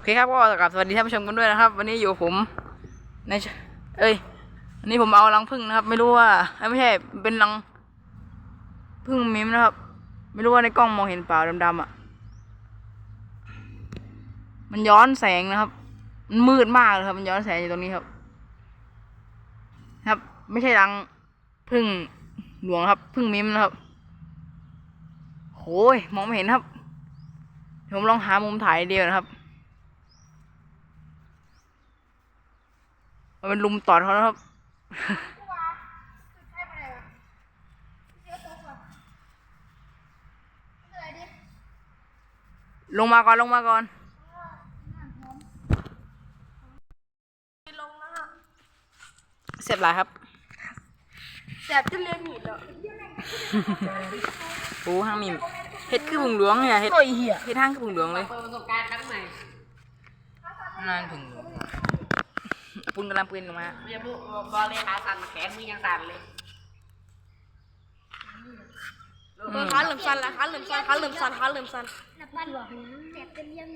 โอเคครับก็กลับสวัสดีท่านผู้ชมกันด้วยนะครับ วันนี้อยู่ผมในเอ้ยวันนี้ผมเอารังผึ้งนะครับ ไม่รู้ว่าไม่ใช่เป็นรังผึ้งมิมนะครับ ไม่รู้ว่าในกล้องมองเห็นเปล่าดำๆอะ มันย้อนแสงนะครับมันมืดมากเลยครับ มันย้อนแสงอยู่ตรงนี้ครับ ครับ ไม่ใช่รังผึ้งหลวงครับผึ้งมิมนะครับโอ้ยมองไม่เห็นครับผมลองหามุมถ่ายเดียวนะครับ มันเป็นลุมตอดเขาแล้วครับลงมาก่อนลงมาก่อนเสียบหลายครับแสบจนเลือดหนีบแล้วโอ้ห้างมีเฮ็ดคือผึ่งหลวงเนี่ยเฮ็ดโอ้ยเหี้ยเฮ็ดห้างคือผึ่งหลวงเลยเปิดประสบการณ์ครั้งใหม่นั่นผึ่งหลวง ปุ้นกำลังปืนออกมาเรียบรู้บอลเลยขาสั่นแขนมือยังสั่นเลยขาเหลื่อมสันละขาเหลื่อมสันขาเหลื่อมสันขาเหลื่อมสันหลับบ้านบอกนะแสบเป็นยัง